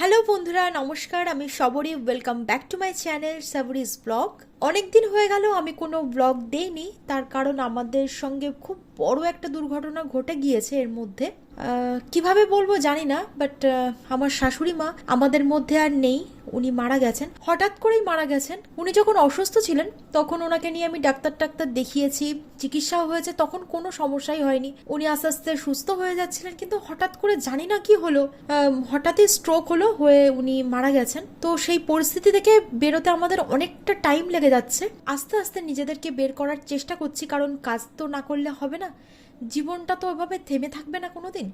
Hello বন্ধুরা, নমস্কার, আমি Sabri welcome back to my channel Sabri's blog. অনেক দিন হয়ে গেল, আমি কোনো ব্লগ দেইনি, তার কারণ আমাদের সঙ্গে খুব বড় একটা দুর্ঘটনা ঘটে গিয়েছে এর মধ্যে। কীভাবে বলব জানি না বাট আমার শাশুড়ি মা আমাদের মধ্যে আর নেই, উনি মারা গেছেন। হঠাৎ করেই মারা গেছেন। উনি যখন অসুস্থ ছিলেন, তখন ওনাকে নিয়ে আমি ডাক্তার টাক্তার দেখিয়েছি, চিকিৎসাও হয়েছে, তখন কোনো সমস্যাই হয়নি। উনি আস্তে আস্তে সুস্থ হয়ে যাচ্ছিলেন, কিন্তু হঠাৎ করে জানি না কি হলো। হঠাৎই স্ট্রোক হলো, হয়ে উনি মারা গেছেন। তো সেই পরিস্থিতি থেকে বেরোতে আমাদের অনেকটা টাইম লেগে যাচ্ছে। আস্তে আস্তে নিজেদেরকে বের করার চেষ্টা করছি, কারণ কাজ তো না করলে হবে না। জীবনটা তো ওভাবে থেমে থাকবে না কোনোদিন।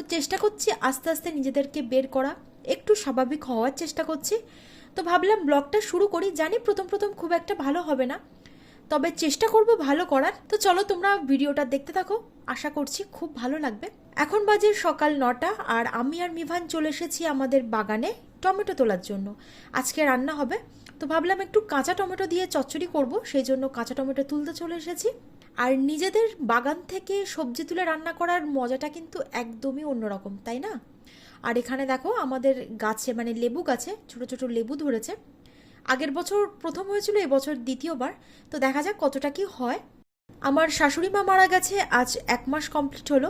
তো চেষ্টা করছি আস্তে আস্তে নিজেদেরকে বের করা। একটু স্বাভাবিক হওয়ার চেষ্টা করছি। তো ভাবলাম ব্লগটা শুরু করি, জানি প্রথম প্রথম খুব একটা ভালো হবে না। তবে চেষ্টা করব ভালো করার। তো চলো তোমরা ভিডিওটা দেখতে থাকো। আশা করছি খুব ভালো লাগবে। এখন বাজে সকাল নটা আর আমি আর মিভান চলে এসেছি আমাদের বাগানে টমেটো তোলার জন্য। আজকে রান্না হবে। তো ভাবলাম একটু কাঁচা টমেটো দিয়ে চচ্চড়ি করব, সেই জন্য কাঁচা টমেটো তুলতে চলে এসেছি। আর নিজেদের বাগান থেকে সবজি তুলে রান্না করার মজাটা কিন্তু একদমই অন্যরকম, তাই না? আর এখানে দেখো আমাদের গাছে মানে লেবু গাছে ছোট ছোট লেবু ধরেছে। আগের বছর প্রথম হয়েছিল, এবছর দ্বিতীয়বার। তো দেখা যাক কতটা কি হয়। আমার শাশুড়ি মা মারা গেছে, আজ এক মাস কমপ্লিট হলো।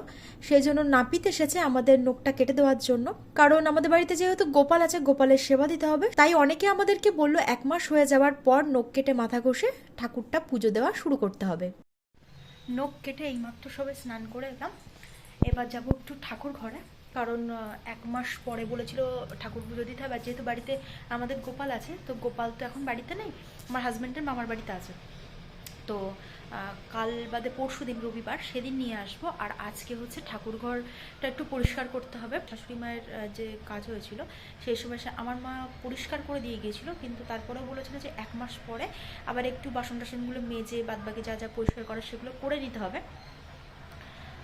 সেই জন্য নাপিত এসেছে আমাদের নোকটা কেটে দেওয়ার জন্য। কারণ আমাদের বাড়িতে যেহেতু গোপাল আছে, গোপালের সেবা দিতে হবে। তাই অনেকে আমাদেরকে বলল, এক মাস হয়ে যাওয়ার পর নোক কেটে মাথা ঘষে ঠাকুরটা পুজো দেওয়া শুরু করতে হবে। নখ কেটে এইমাত্র সবে স্নান করে এলাম। এবার যাব একটু ঠাকুর ঘরে, কারণ এক মাস পরে বলেছিল ঠাকুর পুজো দিতে হবে। যেহেতু বাড়িতে আমাদের গোপাল আছে, তো গোপাল তো এখন বাড়িতে নেই, আমার হাজব্যান্ডের মামার বাড়িতে আছে। তো কাল বাদে পরশু দিন রবিবার সেদিন নিয়ে আসব। আর আজকে হচ্ছে ঠাকুর ঘরটা একটু পরিষ্কার করতে হবে। শাশুড়ি মায়ের যে কাজ হয়েছিল, সেই সময় সে আমার মা পরিষ্কার করে দিয়ে গিয়েছিল, কিন্তু তারপরেও বলেছিল যে এক মাস পরে আবার একটু বাসন টাসনগুলো মেজে, বাদবাকি যা যা পরিষ্কার করা সেগুলো করে নিতে হবে।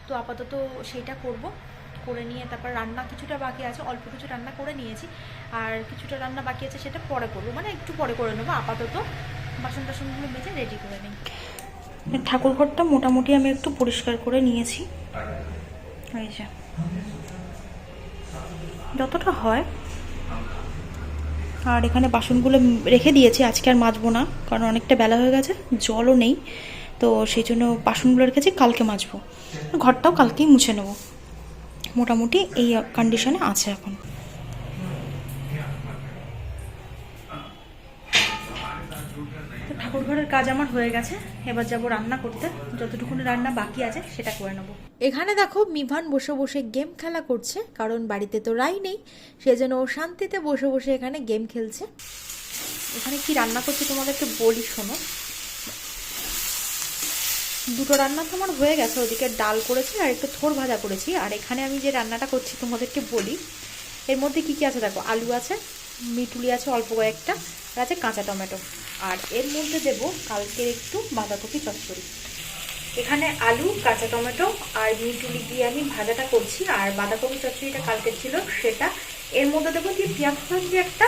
তো আপাতত সেইটা করব। করে নিয়ে তারপর রান্না কিছুটা বাকি আছে, অল্প কিছু রান্না করে নিয়েছি। আর কিছুটা রান্না বাকি আছে সেটা পরে করব। মানে একটু পরে করে নেব, আপাতত বাসন টাসনগুলো মেজে রেডি করে নিই। ঠাকুর ঘরটা মোটামুটি আমি একটু পরিষ্কার করে নিয়েছি। এই যে। যতটা হয়। আর এখানে বাসনগুলো রেখে দিয়েছি, আজকে আর মাজবো না, কারণ অনেকটা বেলা হয়ে গেছে, জলও নেই। তো সেই জন্য বাসনগুলো রেখেছি, কালকে মাজবো। ঘরটাও কালকেই মুছে নেব। মোটামুটি এই কন্ডিশনে আছে এখন। ঘরের কাজ আমার হয়ে গেছে এবার যাব রান্না করতে। যতটুকুনি রান্না বাকি আছে সেটা করে নেব। এখানে দেখো মিভান বসে বসে গেম খেলা করছে কারণ বাড়িতে তো রাই নেই। সেজন্য ও শান্তিতে বসে বসে এখানে গেম খেলছে। এখানে কি রান্না করছে তোমাদেরকে বলি শোনো। দুটো রান্না তো আমার হয়ে গেছে ওদিকে ডাল করেছি আর একটু থোর ভাজা করেছি। আর এখানে আমি যে রান্নাটা করছি তোমাদেরকে বলি এর মধ্যে কি কি আছে দেখো? আলু আছে মিটুলি আছে অল্প কয়েকটা, আর আছে কাঁচা টমেটো। আর এর মধ্যে দেব কালকের একটু বাঁধাকপি চচ্চড়ি। এখানে আলু, কাঁচা টমেটো আর মিটুলি দিয়ে আমি ভাজাটা করছি, আর বাঁধাকপি চচ্চড়িটা কালকের ছিল সেটা। এর মধ্যে দেবো দিয়ে পেঁয়াজ ফোড়ন দিয়ে একটা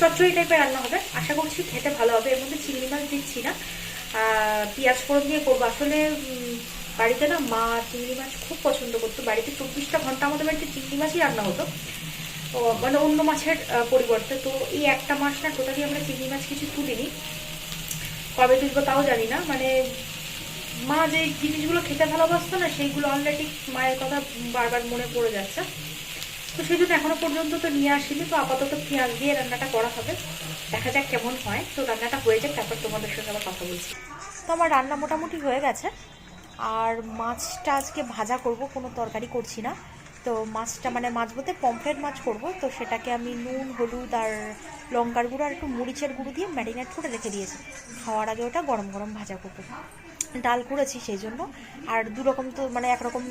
চচ্চড়ি টাইপের রান্না হবে। আশা করছি খেতে ভালো হবে, এর মধ্যে চিংড়ি মাছ দিচ্ছি না। পেঁয়াজ ফোড়ন দিয়ে করব। আসলে বাড়িতে না মা চিংড়ি মাছ খুব পছন্দ করতো। বাড়িতে চব্বিশটা ঘণ্টা আমাদের বাড়িতে চিংড়ি মাছই রান্না হতো। মানে অন্য মাছের পরিবর্তে। তো এই একটা মাস না টোটালি আমরা চিংড়ি মাছ কিছু তুলিনি। কবে তুলবো তাও জানি না। মানে মা যে জিনিসগুলো খেতে ভালোবাসতো না, সেইগুলো অলরেডি মায়ের কথা বারবার মনে পড়ে যাচ্ছে। তো সেই জন্য এখনও পর্যন্ত তো নিয়ে আসিনি। তো আপাতত পেঁয়াজ দিয়ে রান্নাটা করা হবে। দেখা যাক কেমন হয়। তো রান্নাটা হয়ে যাক, তারপর তোমাদের সঙ্গে আবার কথা বলছি। তো আমার রান্না মোটামুটি হয়ে গেছে। আর মাছটা আজকে ভাজা করব, কোনো তরকারি করছি না। তো মাছটা মানে মাছ বলতে পমফ্রেট মাছ করব, তো সেটাকে আমি নুন, হলুদ আর লঙ্কার গুঁড়ো আর একটু মরিচের গুঁড়ো দিয়ে ম্যারিনেট করে রেখে দিয়েছি। খাওয়ার আগে ওটা গরম গরম ভাজা করব। ডাল করেছি সেই জন্য। আর দুরকম তো মানে একরকম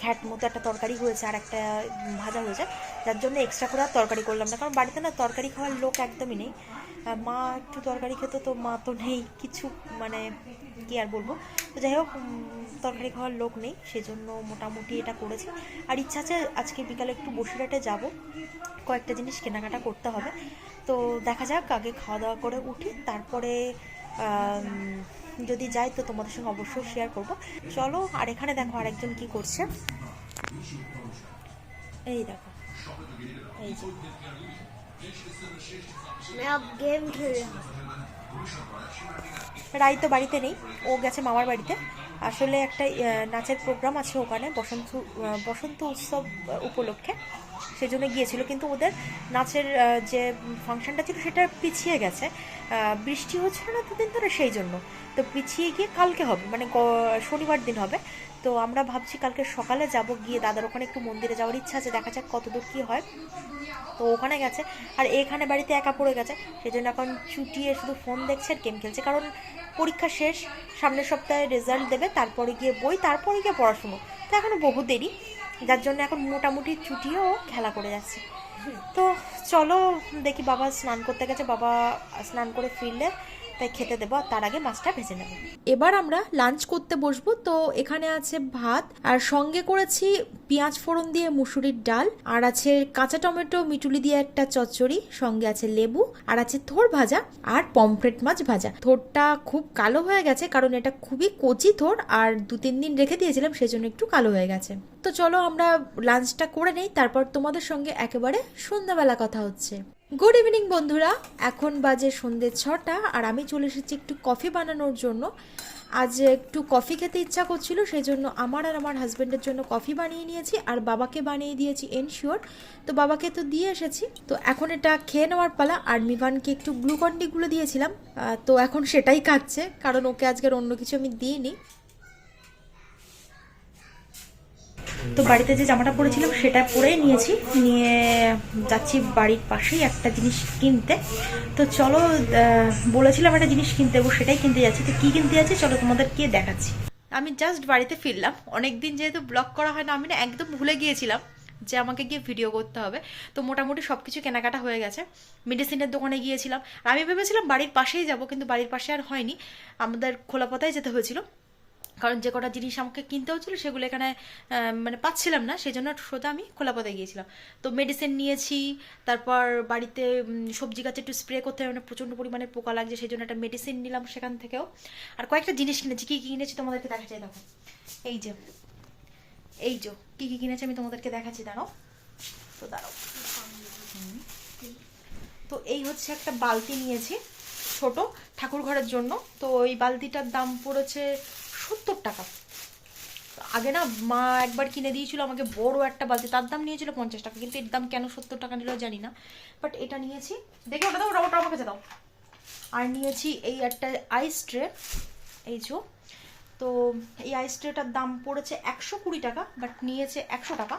ঘ্যাট মতো একটা তরকারি হয়েছে আর একটা ভাজা হয়েছে। যার জন্য এক্সট্রা করে আর তরকারি করলাম না। কারণ বাড়িতে না তরকারি খাওয়ার লোক একদমই নেই। মা একটু তরকারি খেত তো মা তো নেই। কিছু মানে কি আর বলব? তো যাই হোক তরকারি খাওয়ার লোক নেই। সেজন্য মোটামুটি এটা করেছি। আর ইচ্ছা আছে আজকে বিকালে একটু বসিরহাটে যাব। কয়েকটা জিনিস কেনাকাটা করতে হবে। তো দেখা যাক, আগে খাওয়া দাওয়া করে উঠি। তারপরে যদি যাই তো তোমাদের সঙ্গে অবশ্যই শেয়ার করব। চলো আর এখানে দেখো আরেকজন কি করছে। এই দেখো। এই রাই তো বাড়িতে নেই ও গেছে মামার বাড়িতে। আসলে একটা নাচের প্রোগ্রাম আছে ওখানে, বসন্ত বসন্ত উৎসব উপলক্ষে। সেজন্য গিয়েছিল, কিন্তু ওদের নাচের যে ফাংশনটা ছিল সেটা পিছিয়ে গেছে। বৃষ্টি হচ্ছিল না দুদিন ধরে সেই জন্য। তো পিছিয়ে গিয়ে কালকে হবে মানে শনিবার দিন হবে। তো আমরা ভাবছি কালকে সকালে যাব, গিয়ে দাদার ওখানে একটু মন্দিরে যাওয়ার ইচ্ছা আছে, দেখা যাক কতদূর কী হয়। তো ওখানে গেছে, আর এখানে বাড়িতে একা পড়ে গেছে। সেই জন্য এখন চুটিয়ে শুধু ফোন দেখছে আর গেম খেলছে। কারণ পরীক্ষা শেষ সামনের সপ্তাহে রেজাল্ট দেবে তারপরে গিয়ে বই তারপরে গিয়ে পড়াশুনো। তো এখনও বহু দেরি যার জন্য এখন মোটামুটি ছুটিও খেলা করে যাচ্ছে। তো চলো দেখি বাবা স্নান করতে গেছে বাবা স্নান করে ফিরলে। তাই খেতে দেবো আর তার আগে মাছটা ভেজে নেব। এবার আমরা লাঞ্চ করতে বসবো। তো এখানে আছে ভাত, আর সঙ্গে করেছি পেঁয়াজ ফোড়ন দিয়ে মুসুরির ডাল, আর আছে কাঁচা টমেটো, মিটুলি দিয়ে একটা চচ্চড়ি, সঙ্গে আছে লেবু, আর আছে থোর ভাজা, আর পমফ্রেট মাছ ভাজা। থোরটা খুব কালো হয়ে গেছে, কারণ এটা খুবই কচি থোর, আর দু তিন দিন রেখে দিয়েছিলাম, সেজন্য একটু কালো হয়ে গেছে। তো চলো আমরা লাঞ্চটা করে নেই, তারপর তোমাদের সঙ্গে একেবারে সন্ধ্যাবেলা কথা হচ্ছে। গুড ইভিনিং বন্ধুরা। এখন বাজে সন্ধ্যে ছটা, আর আমি চলে এসেছি একটু কফি বানানোর জন্য। আজ একটু কফি খেতে ইচ্ছা করছিল সেই জন্য আমার আর আমার হাজব্যান্ডের জন্য কফি বানিয়ে নিয়েছি, আর বাবাকে বানিয়ে দিয়েছি এনশিওর তো বাবাকে তো দিয়ে এসেছি। তো এখন এটা খেয়ে নেওয়ার পালা, আর মিভানকে একটু গ্লুকন্ডিগুলো দিয়েছিলাম। তো এখন সেটাই খাচ্ছে কারণ ওকে আজকের অন্য কিছু আমি দিইনি। তো বাড়িতে যে জামাটা পরেছিলাম সেটা পরেই নিয়েছি। নিয়ে যাচ্ছি বাড়ির পাশেই একটা জিনিস কিনতে। তো চলো বলেছিলাম একটা জিনিস কিনতে দেবো সেটাই কিনতে যাচ্ছি। তো কী কিনতে যাচ্ছি চলো তোমাদেরকে দেখাচ্ছি। আমি জাস্ট বাড়িতে ফিরলাম। অনেক দিন যেহেতু ব্লগ করা হয় না, আমি না একদম ভুলে গিয়েছিলাম যে আমাকে গিয়ে ভিডিও করতে হবে। তো মোটামুটি সব কিছু কেনাকাটা হয়ে গেছে। মেডিসিনের দোকানে গিয়েছিলাম। আমি ভেবেছিলাম বাড়ির পাশেই যাব, কিন্তু বাড়ির পাশে আর হয়নি। আমাদের খোলা পথায় যেতে হয়েছিল। কারণ যে কটা জিনিস আমাকে কিনতে হচ্ছিল সেগুলো এখানে মানে পাচ্ছিলাম না সেই জন্য সোজা আমি খোলাপথে গিয়েছিলাম। তো মেডিসিন নিয়েছি, তারপর বাড়িতে সবজি গাছে একটু স্প্রে করতে হবে মানে প্রচণ্ড পরিমাণে পোকা লাগছে সেই জন্য একটা মেডিসিন নিলাম সেখান থেকেও। আর কয়েকটা জিনিস কিনেছি, কী কী কিনেছি তোমাদেরকে দেখাচ্ছি, দেখো। এই যে এই যে, কী কী কিনেছি আমি তোমাদেরকে দেখাচ্ছি, দাঁড়াও। তো হুম। তো এই হচ্ছে একটা বালতি নিয়েছি, ছোট ঠাকুর ঘরের জন্য। তো এই বালতিটার দাম পড়েছে সত্তর টাকা। আগে না মা একবার কিনে দিয়েছিল আমাকে বড় একটা বালতি, তার দাম নিয়েছিল পঞ্চাশ টাকা, কিন্তু এর দাম কেন সত্তর টাকা নিল জানি না। বাট এটা নিয়েছি, দেখে ওটা দাও ওটা ওটা আমার কাছে দাও। আর নিয়েছি এই একটা আইস ট্রে এই যে। তো এই আইস ট্রেটার দাম পড়েছে একশো কুড়ি টাকা বাট নিয়েছে একশো টাকা।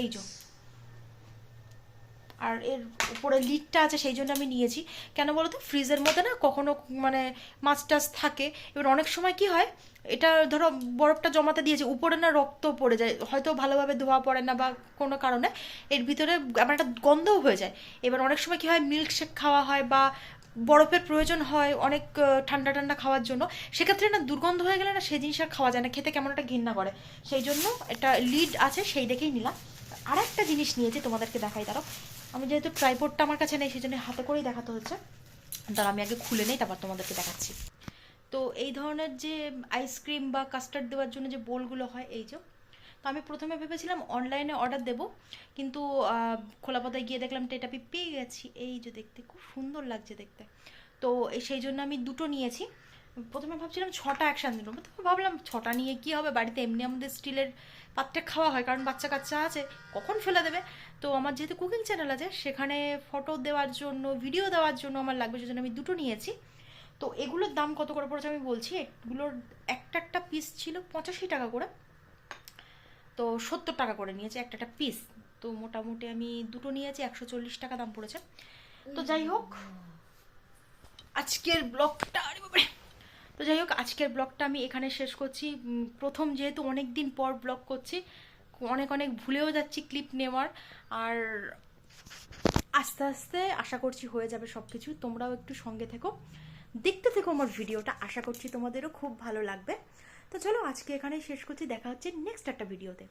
এই যে। আর এর উপরে লিডটা আছে, সেই জন্য আমি নিয়েছি। কেন বলো তো ফ্রিজের মধ্যে না কখনো মানে মাছ টাছ থাকে। এবার অনেক সময় কি হয়, এটা ধরো বরফটা জমাতে দিয়েছে, উপরে না রক্ত পড়ে যায়। হয়তো ভালোভাবে ধোয়া পড়ে না বা কোনো কারণে এর ভিতরে আমার একটা গন্ধও হয়ে যায়। এবার অনেক সময় কি হয় মিল্কশেক খাওয়া হয় বা বরফের প্রয়োজন হয় অনেক ঠান্ডা ঠান্ডা খাওয়ার জন্য। সেক্ষেত্রে না দুর্গন্ধ হয়ে গেলে না সেই জিনিস আর খাওয়া যায় না, খেতে কেমন একটা ঘৃণা করে। সেই জন্য একটা লিড আছে, সেই দেখেই নিলাম। আর একটা জিনিস নিয়েছি তোমাদেরকে দেখাই দাঁড়ো আমি যেহেতু ট্রাইপোর্ডটা আমার কাছে নেই সেই জন্য হাতে করেই দেখাতে হচ্ছে। তার আমি আগে খুলে নেই তারপর তোমাদেরকে দেখাচ্ছি। তো এই ধরনের যে আইসক্রিম বা কাস্টার্ড দেওয়ার জন্য যে বোলগুলো হয় এই যে তো আমি প্রথমে ভেবেছিলাম অনলাইনে অর্ডার দেব কিন্তু আহ, খোলাপথায় গিয়ে দেখলাম টেটাপি পেয়ে গেছি। এই যে দেখতে খুব সুন্দর লাগছে দেখতে। তো সেই জন্য আমি দুটো নিয়েছি। প্রথমে ভাবছিলাম ছটা একসাথে নেব তো ভাবলাম ছটা নিয়ে কি হবে? বাড়িতে এমনি আমাদের স্টিলের পাত্রে খাওয়া হয়, কারণ বাচ্চা কাচ্চা আছে, কখন ফেলে দেবে? তো আমার যেহেতু কুকিং চ্যানেল আছে, সেখানে ফটো দেওয়ার জন্য ভিডিও দেওয়ার জন্য আমার লাগবে, সেজন্য আমি দুটো নিয়েছি। তো এগুলোর দাম কত করে পড়েছে আমি বলছি, এগুলোর একটা একটা পিস ছিল পঁচাশি টাকা করে, তো সত্তর টাকা করে নিয়েছে একটা একটা পিস তো মোটামুটি আমি দুটো নিয়েছি, একশো চল্লিশ টাকা দাম পড়েছে। তো যাই হোক, আজকের ব্লগটা আরে তো যাই হোক, আজকের ব্লগটা আমি এখানে শেষ করছি। প্রথম যেহেতু অনেক দিন পর ব্লগ করছি, অনেক অনেক ভুলেও যাচ্ছি ক্লিপ নেওয়ার। আর আস্তে আস্তে আশা করছি হয়ে যাবে সব কিছু তোমরাও একটু সঙ্গে থেকো। দেখতে থেকো আমার ভিডিওটা, আশা করছি তোমাদেরও খুব ভালো লাগবে। তো চলো আজকে এখানে শেষ করছি। দেখা হচ্ছে নেক্সট একটা ভিডিওতে